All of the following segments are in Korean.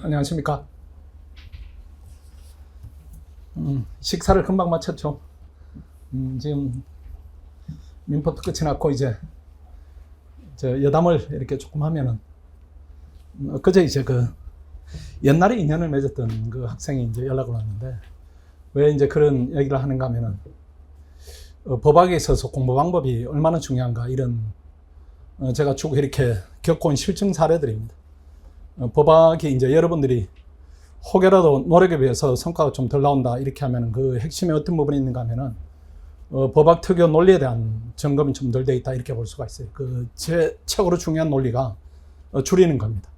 안녕하십니까. 음, 식사를 금방 마쳤죠. 음, 지금 민포트 끝이 났고 이제 저 여담을 이렇게 조금 하면은 음, 그제 이제 그 옛날에 인연을 맺었던 그 학생이 이제 연락을 왔는데 왜 이제 그런 얘기를 하는가 하면은 어, 법학에 있어서 공부 방법이 얼마나 중요한가 이런 어, 제가 쭉 이렇게 겪어온 실증 사례들입니다. 어, 법학이 이제 여러분들이 혹여라도 노력에 비해서 성과가 좀 덜 나온다 이렇게 하면 그 핵심에 어떤 부분이 있는가 하면은 어, 법학 특유 논리에 대한 점검이 좀 덜 돼 있다 이렇게 볼 수가 있어요. 그 제 최고로 중요한 논리가 어, 줄이는 겁니다.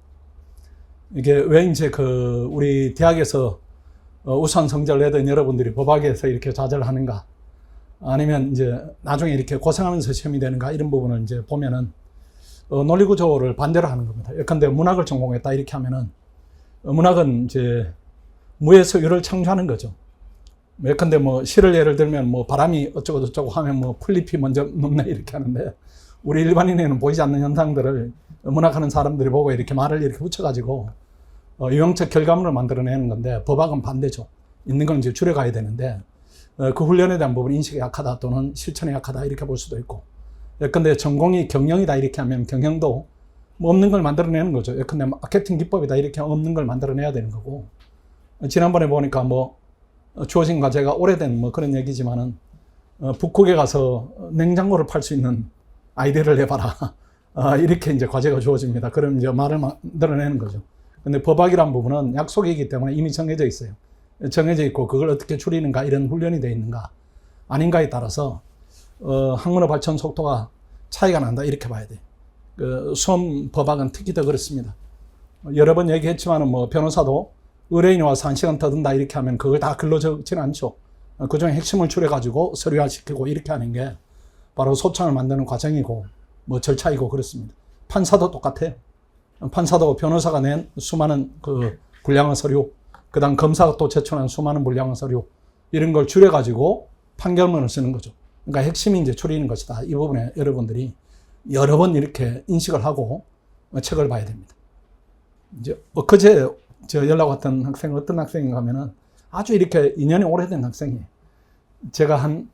이게 왜 이제 그 우리 대학에서 어, 우수한 성적을 내던 여러분들이 법학에서 이렇게 좌절을 하는가 아니면 이제 나중에 이렇게 고생하면서 시험이 되는가 이런 부분을 이제 보면은 어, 논리 구조를 반대로 하는 겁니다. 예컨대 문학을 전공했다 이렇게 하면은 어, 문학은 이제 무에서 유를 창조하는 거죠. 예컨대 뭐 시를 예를 들면 뭐 바람이 어쩌고 저쩌고 하면 뭐 풀잎이 먼저 녹네 이렇게 하는데 우리 일반인에는 보이지 않는 현상들을 문학하는 사람들이 보고 이렇게 말을 이렇게 붙여가지고 어, 유형적 결과물을 만들어내는 건데 법학은 반대죠. 있는 건 이제 줄여가야 되는데 어, 그 훈련에 대한 부분 인식이 약하다 또는 실천이 약하다 이렇게 볼 수도 있고 예컨대 전공이 경영이다 이렇게 하면 경영도 뭐 없는 걸 만들어내는 거죠. 예컨대 마케팅 기법이다 이렇게 없는 걸 만들어내야 되는 거고 지난번에 보니까 뭐 어, 주어진 과제가 오래된 뭐 그런 얘기지만은 어, 북극에 가서 냉장고를 팔 수 있는 아이디어를 내봐라. 아, 이렇게 이제 과제가 주어집니다. 그럼 이제 말을 만들어내는 거죠. 근데 법학이란 부분은 약속이기 때문에 이미 정해져 있어요. 정해져 있고 그걸 어떻게 줄이는가 이런 훈련이 되어 있는가 아닌가에 따라서 어, 학문의 발전 속도가 차이가 난다 이렇게 봐야 돼. 그 수험 법학은 특히 더 그렇습니다. 여러 번 얘기했지만은 뭐 변호사도 의뢰인이 와서 한 시간 더 든다 이렇게 하면 그걸 다 글로 적지는 않죠. 어, 그 중에 핵심을 추려가지고 서류화 시키고 이렇게 하는 게 바로 소창을 만드는 과정이고 뭐 절차이고 그렇습니다. 판사도 똑같아요. 판사도 변호사가 낸 수많은 그 분량의 서류, 그 다음 검사가 또 제출한 수많은 분량의 서류, 이런 걸 줄여가지고 판결문을 쓰는 거죠. 그러니까 핵심이 이제 줄이는 것이다. 이 부분에 여러분들이 여러 번 이렇게 인식을 하고 책을 봐야 됩니다. 이제 엊그제 저 연락 왔던 학생 어떤 학생인가 하면은 아주 이렇게 인연이 오래된 학생이에요. 제가 한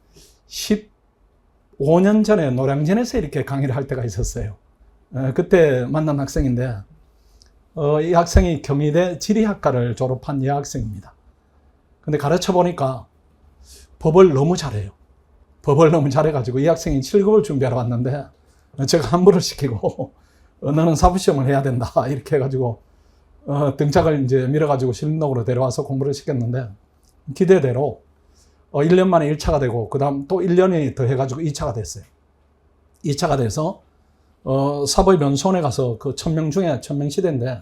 15년 전에 노량진에서 이렇게 강의를 할 때가 있었어요. 어, 그때 만난 학생인데 어, 이 학생이 경희대 지리학과를 졸업한 여학생입니다. 근데 가르쳐 보니까 법을 너무 잘해요. 법을 너무 잘해가지고 이 학생이 7급을 준비하러 왔는데 제가 함부로 시키고 어, 너는 사부시험을 해야 된다 이렇게 해가지고 어, 등짝을 이제 밀어가지고 신림동으로 데려와서 공부를 시켰는데 기대대로 어, 1년 만에 1차가 되고 그 다음 또 1년이 더 해가지고 2차가 됐어요. 2차가 돼서 어, 사법연수원에 가서 그 천명 중에 천명 시대인데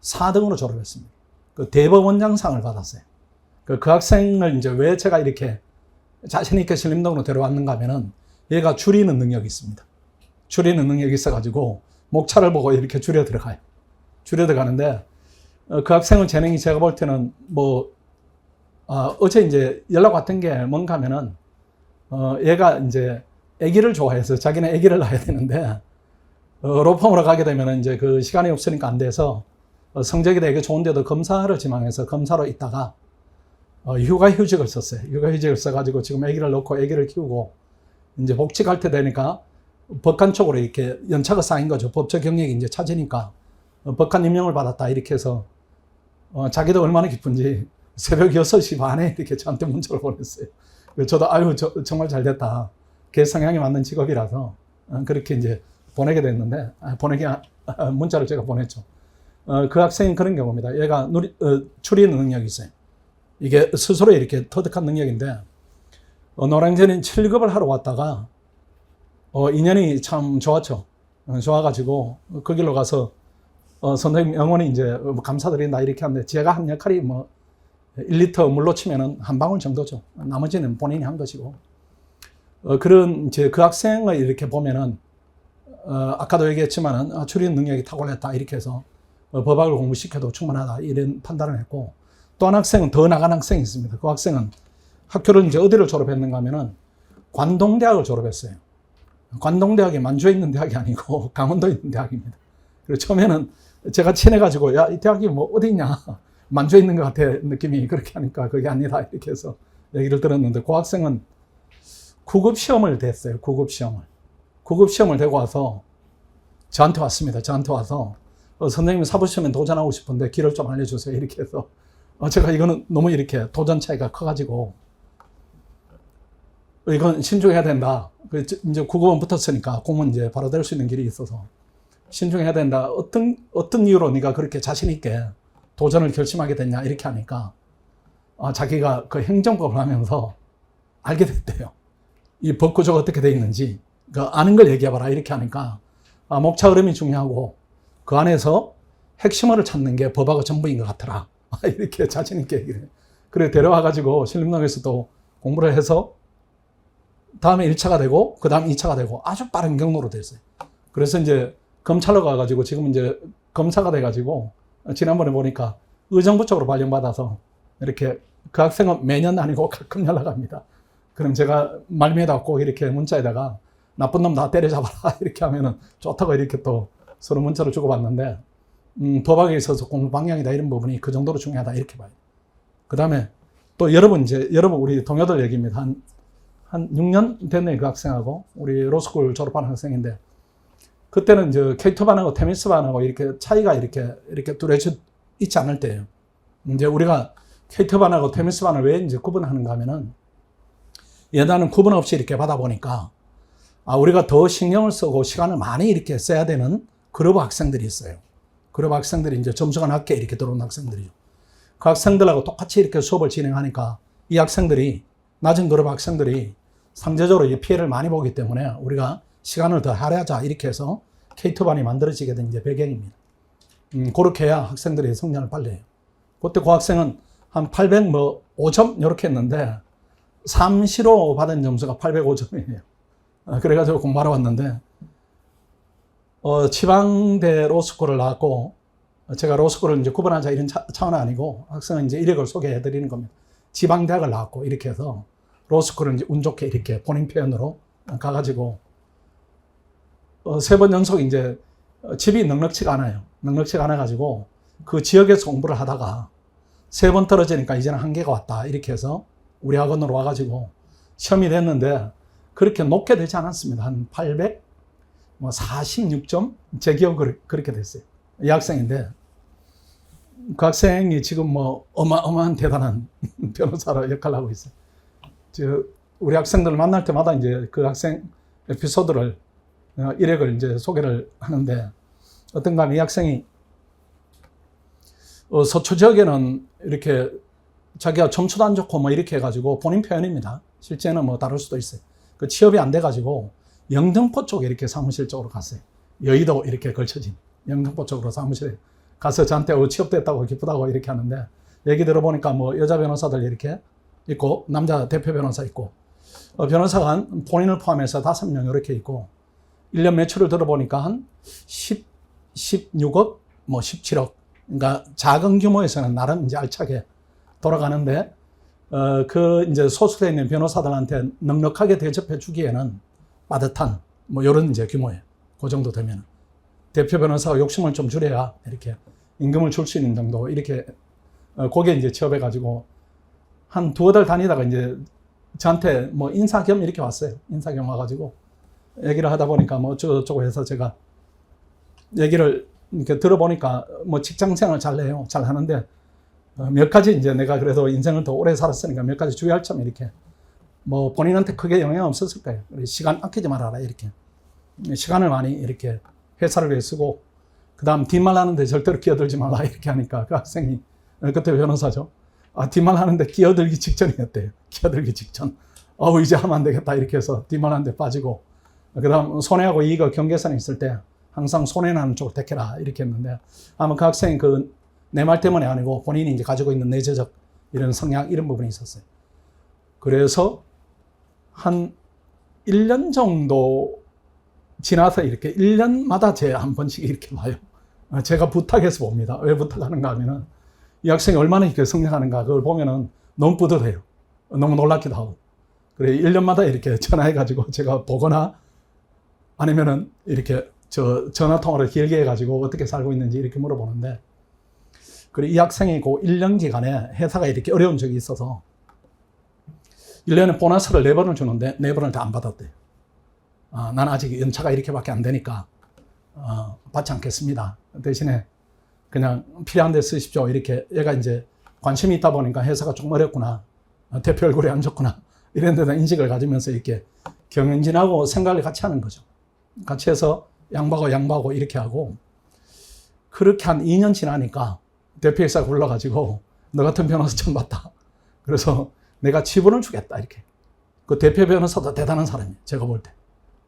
4등으로 졸업했습니다. 그 대법원장상을 받았어요. 그, 그 학생을 이제 왜 제가 이렇게 자신 있게 신림동으로 데려왔는가 하면은 얘가 줄이는 능력이 있습니다. 줄이는 능력이 있어가지고 목차를 보고 이렇게 줄여 들어가요. 줄여 들어가는데 어, 그 학생의 재능이 제가 볼 때는 뭐 어, 어제 이제 연락 왔던 게 뭔가 하면은 어, 얘가 이제 아기를 좋아해서 자기는 아기를 낳아야 되는데 어, 로펌으로 가게 되면 이제 그 시간이 없으니까 안 돼서 어, 성적이 되게 좋은데도 검사를 지망해서 검사로 있다가 어, 육아 휴직을 썼어요. 육아 휴직을 써가지고 지금 아기를 놓고 아기를 키우고 이제 복직 할 때 되니까 법관 쪽으로 이렇게 연차가 쌓인 거죠. 법적 경력이 이제 찾으니까 어, 법관 임명을 받았다 이렇게 해서 어, 자기도 얼마나 기쁜지 새벽 6시 반에 이렇게 저한테 문자를 보냈어요. 저도 아유 저, 정말 잘 됐다. 걔 성향에 맞는 직업이라서 어, 그렇게 이제 보내게 됐는데 아, 보내게 아, 문자를 제가 보냈죠. 어, 그 학생이 그런 경우입니다. 얘가 누리, 어, 추리는 능력이 있어요. 이게 스스로 이렇게 터득한 능력인데 어, 노량진은 7급을 하러 왔다가 어, 인연이 참 좋았죠. 어, 좋아가지고 그 길로 가서 어, 선생님 영원히 이제 뭐 감사드린다 이렇게 하는데 제가 한 역할이 뭐 1리터 물로 치면은 한 방울 정도죠. 나머지는 본인이 한 것이고 어, 그런 이제 그 학생을 이렇게 보면은 어, 아까도 얘기했지만은 아, 추리 능력이 탁월했다 이렇게 해서 어, 법학을 공부시켜도 충분하다 이런 판단을 했고 또 한 학생은 더 나간 학생이 있습니다. 그 학생은 학교를 이제 어디를 졸업했는가 하면은 관동대학을 졸업했어요. 관동대학이 만주에 있는 대학이 아니고 강원도에 있는 대학입니다. 그리고 처음에는 제가 친해가지고 야 이 대학이 뭐 어디 있냐 만주에 있는 것 같아 느낌이 그렇게 하니까 그게 아니다 이렇게 해서 얘기를 들었는데 그 학생은 구급 시험을 댔어요. 구급 시험을 구급 시험을 대고 와서 저한테 왔습니다. 저한테 와서 어, 선생님 사부시험에 도전하고 싶은데 길을 좀 알려주세요. 이렇게 해서 어, 제가 이거는 너무 이렇게 도전 차이가 커가지고 어, 이건 신중해야 된다. 그 이제- 국어원 붙었으니까 공무원 이제 바로 될 수 있는 길이 있어서 신중해야 된다. 어떤 어떤 이유로 네가 그렇게 자신 있게 도전을 결심하게 됐냐 이렇게 하니까 아, 자기가 그 행정법을 하면서 알게 됐대요. 이 법 구조가 어떻게 돼 있는지 그 아는 걸 얘기해봐라 이렇게 하니까 아, 목차 흐름이 중요하고 그 안에서 핵심어를 찾는 게 법하고 전부인 것 같더라. 아, 이렇게 자신 있게 얘기를 해요. 그래 데려와가지고 신림동에서도 공부를 해서 다음에 1차가 되고 그 다음 2차가 되고 아주 빠른 경로로 됐어요. 그래서 이제 검찰로 가가지고 지금 이제 검사가 돼가지고 지난번에 보니까 의정부 쪽으로 발령받아서 이렇게 그 학생은 매년 아니고 가끔 연락합니다. 그럼 제가 말미에다 꼭 이렇게 문자에다가 나쁜 놈다 때려잡아라 이렇게 하면은 좋다고 이렇게 또 서로 문자를 주고받는데 음, 법학에 있어서 공부 방향이다 이런 부분이 그 정도로 중요하다 이렇게 봐요. 그 다음에 또 여러분 이제 여러분 우리 동료들 얘기입니다. 한, 한 6년 됐네 그 학생하고 우리 로스쿨 졸업한 학생인데 그때는 이제 K2 반하고 테니스 반하고 이렇게 차이가 이렇게 이렇게 뚜렷이 있지 않을 때예요. 이제 우리가 K2 반하고 테니스 반을 왜 이제 구분하는가 하면은 예단은 구분 없이 이렇게 받아보니까 아, 우리가 더 신경을 쓰고 시간을 많이 이렇게 써야 되는 그룹 학생들이 있어요. 그룹 학생들이 이제 점수가 낮게 이렇게 들어온 학생들이죠. 그 학생들하고 똑같이 이렇게 수업을 진행하니까 이 학생들이, 낮은 그룹 학생들이 상대적으로 이 피해를 많이 보기 때문에 우리가 시간을 더 할애하자 이렇게 해서 K2반이 만들어지게 된 이제 배경입니다. 음, 그렇게 해야 학생들이 성장을 빨리 해요. 그때 그 학생은 한 800, 뭐, 5점? 이렇게 했는데, 삼시로 받은 점수가 805점이에요. 어, 그래가지고 공부하러 왔는데, 어, 지방대 로스쿨을 나왔고, 어, 제가 로스쿨을 이제 구분하자 이런 차, 차원은 아니고, 학생은 이제 이력을 소개해 드리는 겁니다. 지방대학을 나왔고, 이렇게 해서, 로스쿨을 이제 운 좋게 이렇게 본인 표현으로 가가지고, 어, 세 번 연속 이제 어, 집이 넉넉치가 않아요. 넉넉치가 않아가지고, 그 지역에서 공부를 하다가, 세 번 떨어지니까 이제는 한계가 왔다. 이렇게 해서, 우리 학원으로 와가지고, 시험이 됐는데, 그렇게 높게 되지 않았습니다. 한 800, 뭐 46점? 제 기억으로 그렇게 됐어요. 이 학생인데, 그 학생이 지금 뭐 어마어마한 대단한 변호사로 역할을 하고 있어요. 저, 우리 학생들을 만날 때마다 이제 그 학생 에피소드를, 어, 이력을 이제 소개를 하는데, 어떤가 하면 이 학생이 어, 서초 지역에는 이렇게 자기가 점수도 안 좋고 뭐 이렇게 해가지고 본인 표현입니다. 실제는 뭐 다를 수도 있어요. 그 취업이 안 돼가지고 영등포 쪽에 이렇게 사무실 쪽으로 갔어요. 여의도 이렇게 걸쳐진 영등포 쪽으로 사무실에 가서 저한테 어, 취업됐다고 기쁘다고 이렇게 하는데 얘기 들어보니까 뭐 여자 변호사들 이렇게 있고 남자 대표 변호사 있고 어, 변호사가 한 본인을 포함해서 다섯 명 이렇게 있고 1년 매출을 들어보니까 한 10, 16억 뭐 17억 그러니까 작은 규모에서는 나름 이제 알차게 돌아가는데 어, 그 이제 소수되어 있는 변호사들한테 넉넉하게 대접해 주기에는 빠듯한 뭐 이런 이제 규모예요. 그 정도 되면 대표 변호사가 욕심을 좀 줄여야 이렇게 임금을 줄 수 있는 정도 이렇게 어, 거기에 이제 취업해 가지고 한 두어 달 다니다가 이제 저한테 뭐 인사 겸 이렇게 왔어요. 인사 겸 와가지고 얘기를 하다 보니까 뭐 어쩌고저쩌고 해서 제가 얘기를 이렇게 들어보니까 뭐 직장 생활 잘 해요. 잘 하는데 어, 몇 가지 이제 내가 그래도 인생을 더 오래 살았으니까 몇 가지 주의할 점 이렇게 뭐 본인한테 크게 영향 없었을 거예요. 시간 아끼지 말아라 이렇게 시간을 많이 이렇게 회사를 위해 쓰고 그다음 뒷말 하는데 절대로 끼어들지 말라 이렇게 하니까 그 학생이 어, 그때 변호사죠. 아 뒷말 하는데 끼어들기 직전이었대요. 끼어들기 직전. 어우 이제 하면 안 되겠다 이렇게 해서 뒷말 하는데 빠지고 그다음 손해하고 이익의 경계선에 있을 때 항상 손해나는 쪽을 택해라 이렇게 했는데 아마 그 학생이 그 내 말 때문에 아니고 본인이 이제 가지고 있는 내재적 이런 성향 이런 부분이 있었어요. 그래서 한 1년 정도 지나서 이렇게 1년마다 제 한 번씩 이렇게 봐요. 아, 제가 부탁해서 봅니다. 왜 부탁하는가 하면은 이 학생이 얼마나 이렇게 성장하는가 그걸 보면은 너무 뿌듯해요. 너무 놀랍기도 하고. 그래 1년마다 이렇게 전화해가지고 제가 보거나 아니면은 이렇게 저 전화 통화를 길게 해가지고 어떻게 살고 있는지 이렇게 물어보는데 그리고 이 학생이 그 1년 기간에 회사가 이렇게 어려운 적이 있어서 1년에 보너스를 4번을 주는데 4번을 다 안 받았대요. 아, 난 아직 연차가 이렇게밖에 안 되니까 어, 받지 않겠습니다. 대신에 그냥 필요한 데 쓰십시오. 이렇게 얘가 이제 관심이 있다 보니까 회사가 조금 어렵구나. 어, 대표 얼굴이 안 좋구나. 이런 데다 인식을 가지면서 이렇게 경영진하고 생각을 같이 하는 거죠. 같이 해서 양보하고 양보하고 이렇게 하고 그렇게 한 2년 지나니까 대표이사가 불러가지고 너 같은 변호사 처음 봤다. 그래서 내가 지분을 주겠다 이렇게. 그 대표 변호사도 대단한 사람이에요. 제가 볼 때.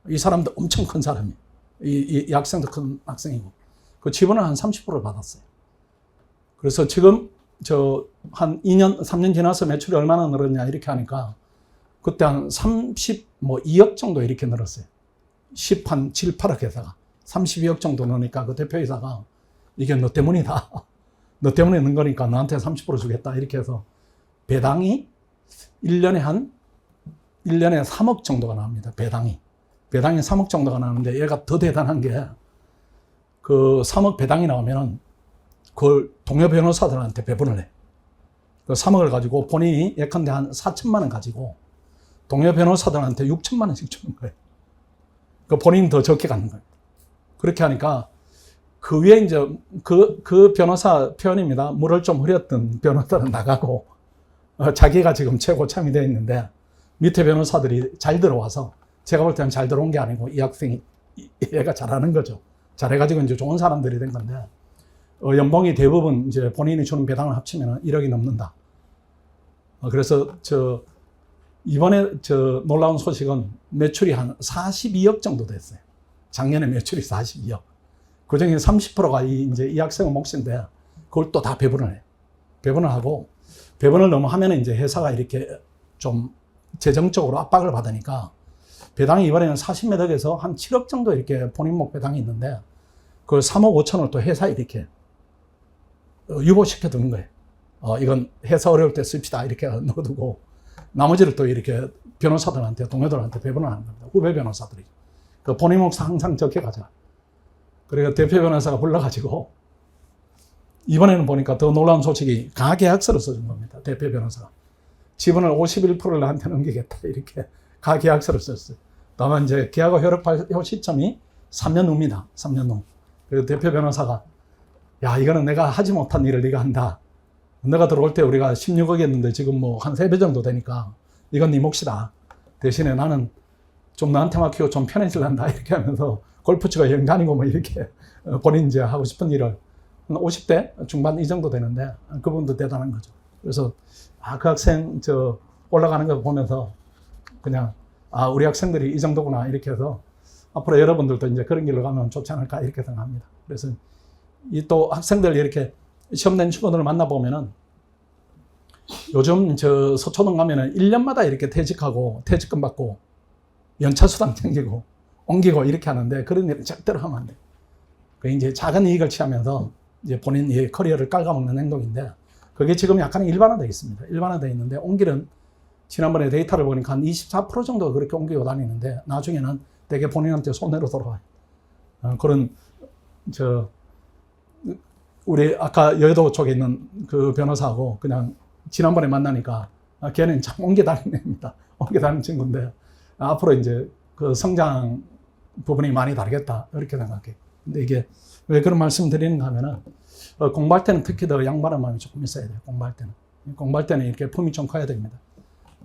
이 사람도 엄청 큰 사람이에요. 이, 이, 이 학생도 큰 학생이고. 그 지분을 한 30%를 받았어요. 그래서 지금 저 한 2년, 3년 지나서 매출이 얼마나 늘었냐 이렇게 하니까 그때 한 30, 뭐 2억 정도 이렇게 늘었어요. 10, 한 7, 8억 회사가. 32억 정도 넣으니까 그 대표이사가 이게 너 때문이다. 너 때문에 넣은 거니까 너한테 30% 주겠다. 이렇게 해서 배당이 1년에 한 1년에 3억 정도가 나옵니다. 배당이. 배당이 3억 정도가 나오는데 얘가 더 대단한 게 그 3억 배당이 나오면은 그걸 동료 변호사들한테 배분을 해. 그 3억을 가지고 본인이 예컨대 한 4천만 원 가지고 동료 변호사들한테 6천만 원씩 주는 거예요. 그 본인 더 적게 갖는 거예요. 그렇게 하니까 그 위에 이제 그, 그 변호사 표현입니다. 물을 좀 흐렸던 변호사는 나가고 어, 자기가 지금 최고 참이 되어 있는데 밑에 변호사들이 잘 들어와서 제가 볼 때는 잘 들어온 게 아니고 이 학생이 이- 얘가 잘하는 거죠. 잘해가지고 이제 좋은 사람들이 된 건데 어, 연봉이 대부분 이제 본인이 주는 배당을 합치면 1억이 넘는다. 어, 그래서 저 이번에 저 놀라운 소식은 매출이 한 42억 정도 됐어요. 작년에 매출이 42억. 그 중에 30%가 이, 이제 이 학생의 몫인데 그걸 또 다 배분을 해. 배분을 하고 배분을 너무 하면 이제 회사가 이렇게 좀 재정적으로 압박을 받으니까 배당이 이번에는 40몇 억에서 한 7억 정도 이렇게 본인 목 배당이 있는데 그걸 3억 5천을 또 회사에 이렇게 어, 유보시켜 두는 거예요. 어, 이건 회사 어려울 때 씁시다. 이렇게 넣어두고 나머지를 또 이렇게 변호사들한테, 동료들한테 배분을 하는 겁니다. 후배 변호사들이. 그 본인 몫 항상 적게 가져가. 그리고 대표 변호사가 불러가지고 이번에는 보니까 더 놀라운 소식이 가계약서를 써준 겁니다. 대표 변호사가. 지분을 51%를 나한테 넘기겠다. 이렇게 가계약서를 썼어요. 다만 이제 계약과 효력 발효 시점이 3년 후입니다. 3년 후. 그리고 대표 변호사가 야, 이거는 내가 하지 못한 일을 네가 한다. 내가 들어올 때 우리가 16억이었는데 지금 뭐 한 3배 정도 되니까 이건 네 몫이다. 대신에 나는 좀 나한테 맡기고 좀 편해질란다. 이렇게 하면서 골프 치고 여행 다니고 뭐 이렇게 어, 본인 이제 하고 싶은 일을 한 50대 중반 이 정도 되는데 그분도 대단한 거죠. 그래서 아, 그 학생 저 올라가는 거 보면서 그냥 아, 우리 학생들이 이 정도구나 이렇게 해서 앞으로 여러분들도 이제 그런 길로 가면 좋지 않을까 이렇게 생각합니다. 그래서 이 또 학생들 이렇게 시험 낸 친구들을 만나보면은 요즘 저 서초동 가면은 1년마다 이렇게 퇴직하고 퇴직금 받고 연차 수당 챙기고 옮기고 이렇게 하는데 그런 일은 절대로 하면 안 돼. 그 이제 작은 이익을 취하면서 이제 본인 의 커리어를 깔아먹는 행동인데 그게 지금 약간 일반화되어 있습니다. 일반화되어 있는데 옮기는 지난번에 데이터를 보니까 한 24% 정도 그렇게 옮기고 다니는데 나중에는 되게 본인한테 손해로 돌아와요. 어, 그런 저 우리 아까 여의도 쪽에 있는 그 변호사하고 그냥 지난번에 만나니까 아, 걔는 참 옮겨 다니는 애입니다. 옮겨 다니는 친구인데 아, 앞으로 이제 그 성장 부분이 많이 다르겠다 이렇게 생각해. 근데 이게 왜 그런 말씀 드리는가 하면은 어, 공부할 때는 특히 더 양반한 마음이 조금 있어야 돼요. 공부할 때는 공부할 때는 이렇게 품이 좀 커야 됩니다.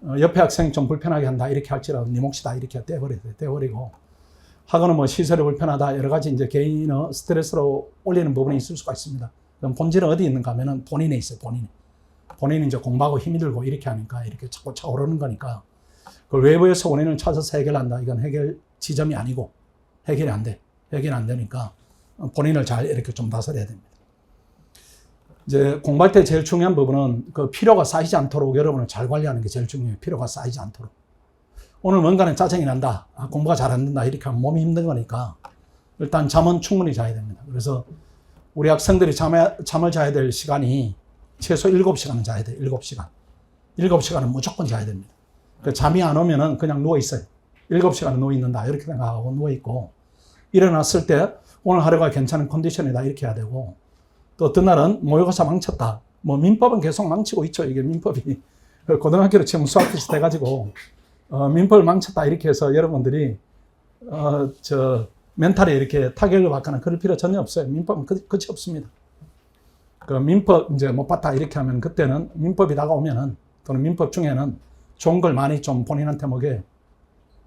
어, 옆에 학생 좀 불편하게 한다 이렇게 할지라도 네 몫이다 이렇게 떼버려야 돼. 떼버리고 하거나 뭐 시설이 불편하다 여러 가지 이제 개인의 스트레스로 올리는 부분이 있을 수가 있습니다. 그럼 본질은 어디 있는가 하면은 본인에 있어요. 본인에. 본인이 이제 공부하고 힘이 들고 이렇게 하니까 이렇게 자꾸 차오르는 거니까 그걸 외부에서 원인을 찾아서 해결한다. 이건 해결 지점이 아니고 해결이 안 돼. 해결이 안 되니까 본인을 잘 이렇게 좀 다스려야 됩니다. 이제 공부할 때 제일 중요한 부분은 그 필요가 쌓이지 않도록 여러분을 잘 관리하는 게 제일 중요해요. 필요가 쌓이지 않도록. 오늘 뭔가는 짜증이 난다. 아, 공부가 잘 안 된다. 이렇게 하면 몸이 힘든 거니까 일단 잠은 충분히 자야 됩니다. 그래서 우리 학생들이 잠에, 잠을 자야 될 시간이 최소 7시간은 자야 돼요. 7시간. 7시간은 무조건 자야 됩니다. 그 잠이 안 오면은 그냥 누워 있어요. 7시간은 누워 있는다. 이렇게 생각하고 누워 있고 일어났을 때 오늘 하루가 괜찮은 컨디션이다 이렇게 해야 되고 또 어떤 날은 모의고사 망쳤다. 뭐 민법은 계속 망치고 있죠. 이게 민법이 고등학교로 지금 수학 비슷해 가지고 어, 민법을 망쳤다 이렇게 해서 여러분들이 어, 저 멘탈에 이렇게 타격을 받거나 그럴 필요 전혀 없어요. 민법은 끝, 끝이 없습니다. 그 민법 이제 못 봤다 이렇게 하면 그때는 민법이 다가오면은 또는 민법 중에는 좋은 걸 많이 좀 본인한테 먹여요.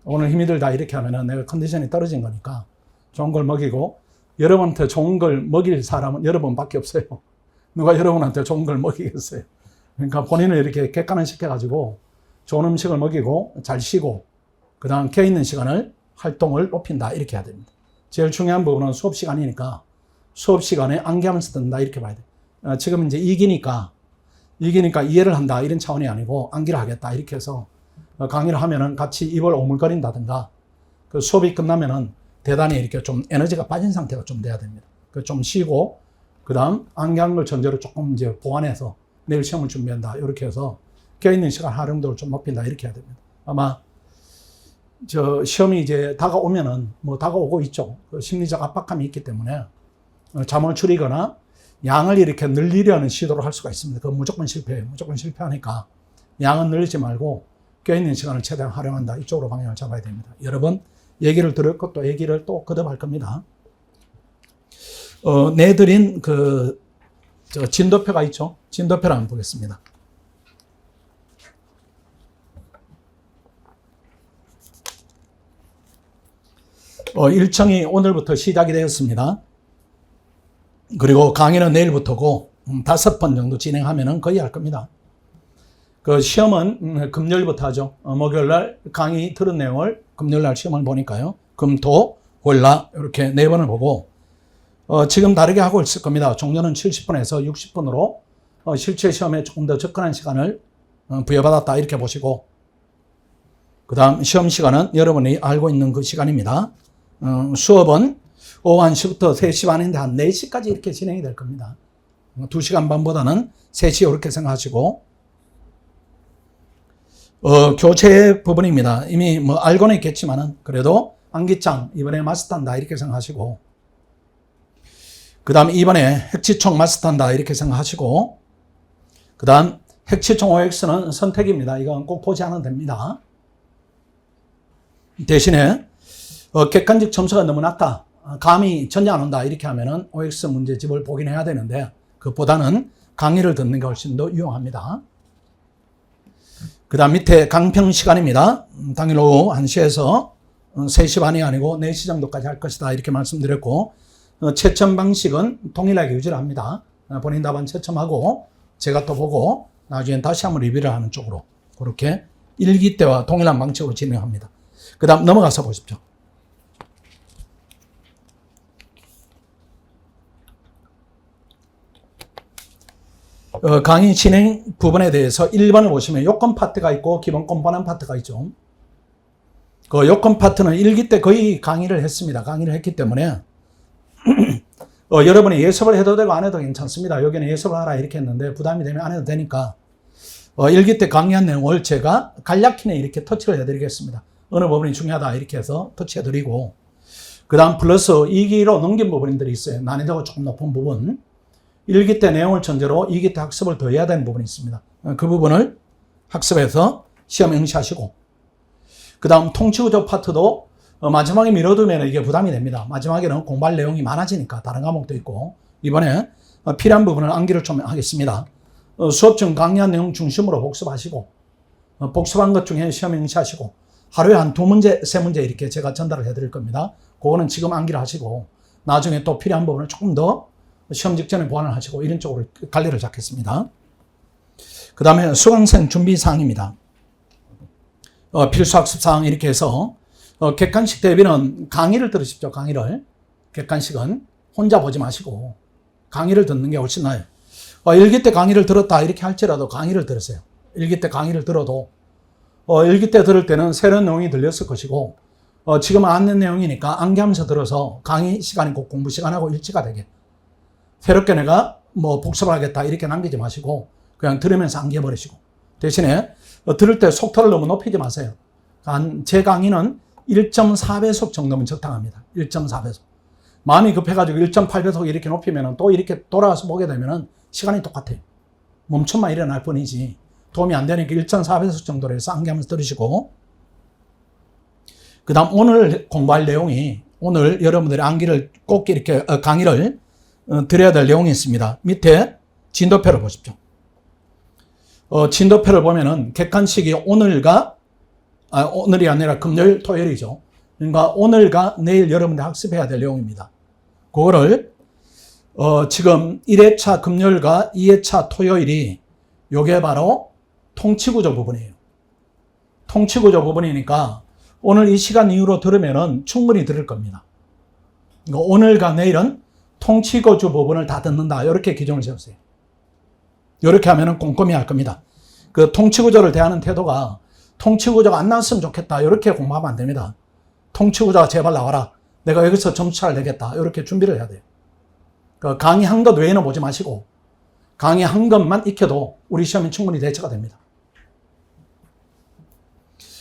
오늘 힘이 들다 이렇게 하면은 내가 컨디션이 떨어진 거니까 좋은 걸 먹이고 여러분한테 좋은 걸 먹일 사람은 여러분밖에 없어요. 누가 여러분한테 좋은 걸 먹이겠어요. 그러니까 본인을 이렇게 객관화 시켜가지고 좋은 음식을 먹이고 잘 쉬고 그 다음 개 있는 시간을 활동을 높인다 이렇게 해야 됩니다. 제일 중요한 부분은 수업 시간이니까 수업 시간에 안개하면서 듣는다 이렇게 봐야 돼. 어, 지금 이제 이기니까 이기니까 이해를 한다 이런 차원이 아니고 암기를 하겠다 이렇게 해서 어, 강의를 하면은 같이 입을 오물거린다든가 그 수업이 끝나면은 대단히 이렇게 좀 에너지가 빠진 상태가 좀 돼야 됩니다. 그좀 쉬고 그다음 걸 전제로 조금 이제 보완해서 내일 시험을 준비한다 이렇게 해서 껴 있는 시간 활용도를 좀 높인다 이렇게 해야 됩니다. 아마 저 시험이 이제 다가오면은 뭐 다가오고 있죠. 그 심리적 압박감이 있기 때문에 어, 잠을 줄이거나 양을 이렇게 늘리려는 시도를 할 수가 있습니다. 그건 무조건 실패해요. 무조건 실패하니까 양은 늘리지 말고 껴있는 시간을 최대한 활용한다. 이쪽으로 방향을 잡아야 됩니다. 여러분 얘기를 들었고 또 얘기를 또 거듭할 겁니다. 어, 내드린 그, 저 진도표가 있죠. 진도표를 한번 보겠습니다. 어, 일정이 오늘부터 시작이 되었습니다. 그리고 강의는 내일부터고 음, 다섯 번 정도 진행하면은 거의 할 겁니다. 그 시험은 음, 금요일부터 하죠. 어, 목요일 날 강의 들은 내용을 금요일 날 시험을 보니까요. 금, 토, 월 라 이렇게 네 번을 보고 어, 지금 다르게 하고 있을 겁니다. 종료는 70분에서 60분으로 어, 실제 시험에 조금 더 접근한 시간을 어, 부여받았다 이렇게 보시고 그 다음 시험 시간은 여러분이 알고 있는 그 시간입니다. 어, 수업은 오후 1시부터 3시 반인데 한 4시까지 이렇게 진행이 될 겁니다. 2시간 반보다는 3시 이렇게 생각하시고 어, 교체 부분입니다. 이미 뭐 알고는 있겠지만은 그래도 안기장 이번에 마스터한다 이렇게 생각하시고 그 다음 이번에 핵지총 마스터한다 이렇게 생각하시고 그 다음 핵지총 OX는 선택입니다. 이건 꼭 보지 않아도 됩니다. 대신에 어, 객관적 점수가 너무 낮다. 어, 감이 전혀 안 온다. 이렇게 하면은 OX 문제집을 보긴 해야 되는데 그보다는 강의를 듣는 게 훨씬 더 유용합니다. 그 다음 밑에 강평 시간입니다. 음, 당일 오후 1시에서 3시 반이 아니고 4시 정도까지 할 것이다. 이렇게 말씀드렸고, 어, 채점 방식은 동일하게 유지를 합니다. 어, 본인 답안 채점하고, 제가 또 보고, 나중에 다시 한번 리뷰를 하는 쪽으로, 그렇게 일기 때와 동일한 방식으로 진행합니다. 그 다음 넘어가서 보십시오. 어, 강의 진행 부분에 대해서 1번을 보시면 요건 파트가 있고 기본권 번안 파트가 있죠. 그 요건 파트는 1기 때 거의 강의를 했습니다. 강의를 했기 때문에 어, 여러분이 예습을 해도 되고 안 해도 괜찮습니다. 여기는 예습을 하라 이렇게 했는데 부담이 되면 안 해도 되니까 어, 1기 때 강의한 내용을 제가 간략히는 이렇게 터치를 해드리겠습니다. 어느 부분이 중요하다 이렇게 해서 터치해드리고 그 다음 플러스 2기로 넘긴 부분들이 있어요. 난이도가 조금 높은 부분 1기 때 내용을 전제로 2기 때 학습을 더 해야 되는 부분이 있습니다. 그 부분을 학습해서 시험 응시하시고 그 다음 통치구조 파트도 어, 마지막에 미뤄두면 이게 부담이 됩니다. 마지막에는 공부할 내용이 많아지니까 다른 과목도 있고 이번에 어, 필요한 부분을 암기를 좀 하겠습니다. 어, 수업 중 강의한 내용 중심으로 복습하시고 복습한 것 중에 시험 응시하시고 하루에 한 두 문제, 세 문제 이렇게 제가 전달을 해드릴 겁니다. 그거는 지금 암기를 하시고 나중에 또 필요한 부분을 조금 더 시험 직전에 보완을 하시고 이런 쪽으로 관리를 잡겠습니다. 그 다음에 수강생 준비 사항입니다. 어, 필수 학습 사항 이렇게 해서 어, 객관식 대비는 강의를 들으십시오. 강의를 객관식은 혼자 보지 마시고 강의를 듣는 게 훨씬 나아요. 어, 일기 때 강의를 들었다 이렇게 할지라도 강의를 들으세요. 일기 때 강의를 들어도 어, 일기 때 들을 때는 새로운 내용이 들렸을 것이고 어, 지금 안는 내용이니까 암기하면서 들어서 강의 시간이 꼭 공부 시간하고 일치가 되게 새롭게 내가 뭐 복습을 하겠다 이렇게 남기지 마시고 그냥 들으면서 암기해버리시고 대신에 어, 들을 때 속도를 너무 높이지 마세요. 한, 제 강의는 1.4배속 정도면 적당합니다. 1.4배속. 마음이 급해가지고 1.8배속 이렇게 높이면 또 이렇게 돌아와서 보게 되면 시간이 똑같아요. 멈춤만 일어날 뿐이지 도움이 안 되니까 1.4배속 정도로 해서 안개하면서 들으시고 그 다음 오늘 공부할 내용이 오늘 여러분들이 암기를 꼭 이렇게 어, 강의를 어, 드려야 될 내용이 있습니다. 밑에 진도표를 보십시오. 어, 진도표를 보면은 객관식이 오늘과 아, 오늘이 아니라 금요일, 토요일이죠. 그러니까 오늘과 내일 여러분들 학습해야 될 내용입니다. 그거를 어, 지금 1회차 금요일과 2회차 토요일이 요게 바로 통치구조 부분이에요. 통치구조 부분이니까 오늘 이 시간 이후로 들으면은 충분히 들을 겁니다. 그러니까 오늘과 내일은 통치구조 부분을 다 듣는다. 이렇게 기준을 세우세요. 이렇게 하면은 꼼꼼히 할 겁니다. 그 통치구조를 대하는 태도가 통치구조가 안 나왔으면 좋겠다. 이렇게 공부하면 안 됩니다. 통치구조가 제발 나와라. 내가 여기서 점수차를 내겠다. 이렇게 준비를 해야 돼요. 그 강의 한 것 외에는 보지 마시고 강의 한 것만 익혀도 우리 시험이 충분히 대처가 됩니다.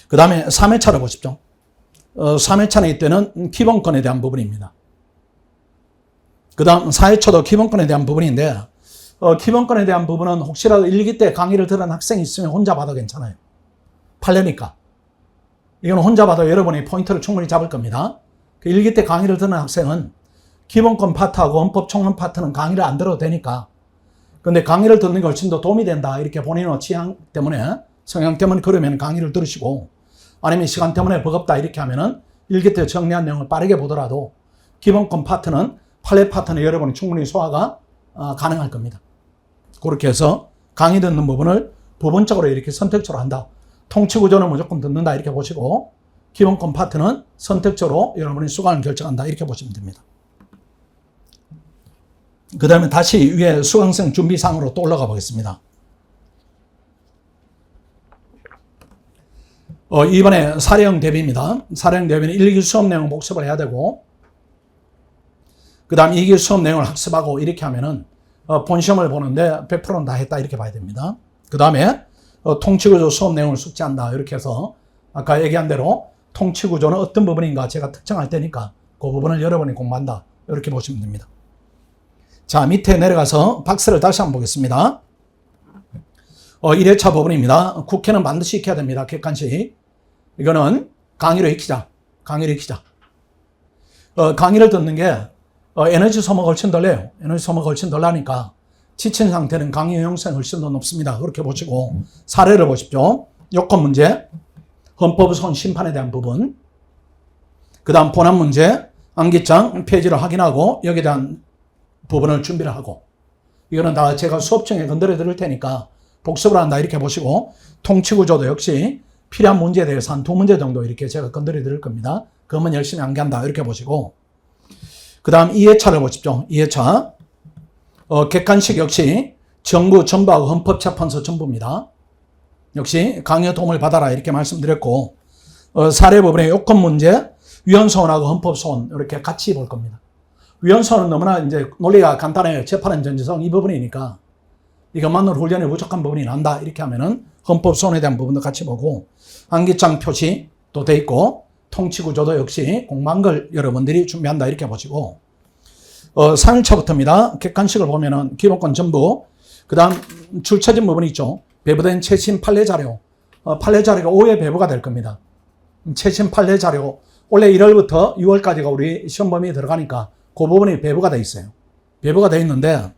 그 다음에 3회차를 보십시오. 어, 3회차는 이때는 기본권에 대한 부분입니다. 그 다음 4회차도 기본권에 대한 부분인데 어, 기본권에 대한 부분은 혹시라도 일기 때 강의를 들은 학생이 있으면 혼자 봐도 괜찮아요. 팔려니까. 이건 혼자 봐도 여러분이 포인트를 충분히 잡을 겁니다. 그 일기 때 강의를 듣는 학생은 기본권 파트하고 헌법 총론 파트는 강의를 안 들어도 되니까. 근데 강의를 듣는 게 훨씬 더 도움이 된다. 이렇게 본인의 취향 때문에, 성향 때문에 그러면 강의를 들으시고, 아니면 시간 때문에 버겁다. 이렇게 하면은 일기 때 정리한 내용을 빠르게 보더라도 기본권 파트는 판례 파트는 여러분이 충분히 소화가 어, 가능할 겁니다. 그렇게 해서 강의 듣는 부분을 부분적으로 이렇게 선택적으로 한다. 통치 구조는 무조건 듣는다 이렇게 보시고 기본권 파트는 선택적으로 여러분이 수강을 결정한다 이렇게 보시면 됩니다. 그 다음에 다시 위에 수강생 준비상으로 또 올라가 보겠습니다. 어, 이번에 사례형 대비입니다. 사례형 대비는 1기 수업 내용 복습을 해야 되고 그 다음 2기 수업 내용을 학습하고 이렇게 하면은 어, 본 시험을 보는데 100%는 다 했다 이렇게 봐야 됩니다. 그 다음에 어, 통치구조 수업 내용을 숙지한다 이렇게 해서 아까 얘기한 대로 통치구조는 어떤 부분인가 제가 특정할 테니까 그 부분을 여러분이 공부한다 이렇게 보시면 됩니다. 자 밑에 내려가서 박스를 다시 한번 보겠습니다. 어, 1회차 부분입니다. 국회는 반드시 익혀야 됩니다. 객관식. 이거는 강의로 익히자. 강의로 익히자. 어, 강의를 듣는 게 어, 에너지 소모가 훨씬 덜 해요. 에너지 소모가 훨씬 덜 나니까 지친 상태는 강의 효용성이 훨씬 더 높습니다. 그렇게 보시고 사례를 보십시오. 요건 문제, 헌법우선 심판에 대한 부분, 그 다음 본안 문제, 암기장 페이지를 확인하고 여기에 대한 부분을 준비를 하고 이거는 다 제가 수업 중에 건드려 드릴 테니까 복습을 한다 이렇게 보시고 통치구조도 역시 필요한 문제에 대해서 한 두 문제 정도 이렇게 제가 건드려 드릴 겁니다. 그것만 열심히 암기한다 이렇게 보시고 그 다음 2회차를 보십시오. 2회차. 어, 객관식 역시 정부, 정부하고 헌법재판소 정부입니다. 역시 강의 도움을 받아라 이렇게 말씀드렸고 어, 사례 부분의 요건 문제, 위헌소원하고 헌법소원 이렇게 같이 볼 겁니다. 위헌소원은 너무나 이제 논리가 간단해요. 재판은 전지성 이 부분이니까 이것만으로 훈련에 부족한 부분이 난다 이렇게 하면은 헌법소원에 대한 부분도 같이 보고 안기장 표시도 돼 있고 통치구조도 역시 공부한 걸 여러분들이 준비한다 이렇게 보시고 어, 3일차부터입니다. 객관식을 보면은 기본권 전부 그 다음 출처진 부분이 있죠. 배부된 최신 판례 자료 어, 판례 자료가 5회 배부가 될 겁니다. 최신 판례 자료 원래 1월부터 6월까지가 우리 시험 범위에 들어가니까 그 부분이 배부가 돼 있어요. 배부가 돼 있는데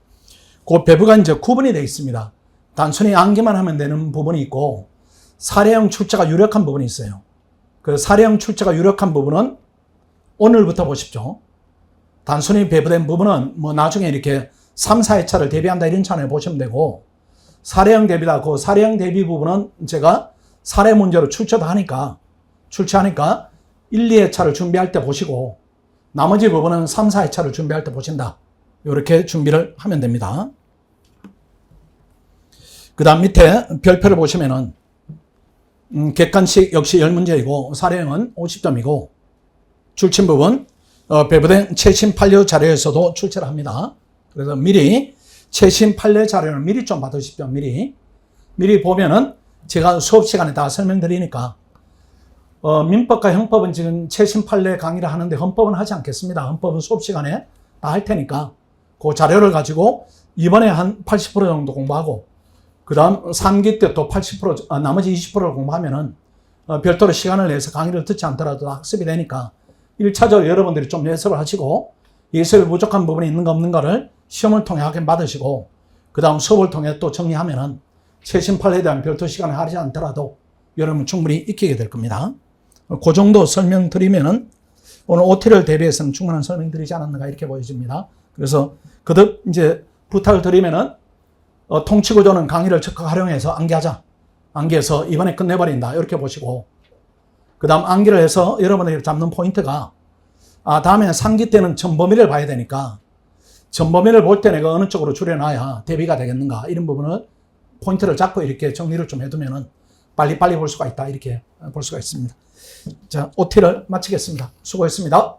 그 배부가 이제 구분이 돼 있습니다. 단순히 암기만 하면 되는 부분이 있고 사례형 출제가 유력한 부분이 있어요. 그 사례형 출제가 유력한 부분은 오늘부터 보십시오. 단순히 배부된 부분은 뭐 나중에 이렇게 3, 4회차를 대비한다 이런 차원에 보시면 되고 사례형 대비다. 그 사례형 대비 부분은 제가 사례 문제로 출제도 하니까 출제하니까 1, 2회차를 준비할 때 보시고 나머지 부분은 3, 4회차를 준비할 때 보신다. 이렇게 준비를 하면 됩니다. 그 다음 밑에 별표를 보시면은 음, 객관식 역시 10문제이고 사례형은 50점이고 출친 부분 어, 배부된 최신 판례 자료에서도 출제를 합니다. 그래서 미리 최신 판례 자료를 미리 좀 받으십시오. 미리 미리 보면은 제가 수업 시간에 다 설명드리니까 어, 민법과 형법은 지금 최신 판례 강의를 하는데 헌법은 하지 않겠습니다. 헌법은 수업 시간에 다 할 테니까 그 자료를 가지고 이번에 한 80% 정도 공부하고 그 다음 3기 때 또 80% 아, 나머지 20%를 공부하면은 어, 별도로 시간을 내서 강의를 듣지 않더라도 다 학습이 되니까 1차적으로 여러분들이 좀 예습을 하시고 예습에 부족한 부분이 있는가 없는가를 시험을 통해 확인 받으시고 그 다음 수업을 통해 또 정리하면은 최신 판례에 대한 별도 시간을 하지 않더라도 여러분 충분히 익히게 될 겁니다. 그 정도 설명드리면은 오늘 OT를 대비해서는 충분한 설명드리지 않았는가 이렇게 보여집니다. 그래서 그득 이제 부탁을 드리면은 어, 통치구조는 강의를 적극 활용해서 암기하자. 암기해서 이번에 끝내버린다. 이렇게 보시고 그 다음 암기를 해서 여러분들이 잡는 포인트가 아 다음에 상기 때는 전범위를 봐야 되니까 전범위를 볼 때 내가 어느 쪽으로 줄여놔야 대비가 되겠는가 이런 부분을 포인트를 잡고 이렇게 정리를 좀 해두면은 빨리빨리 볼 수가 있다 이렇게 볼 수가 있습니다. 자 OT를 마치겠습니다. 수고했습니다.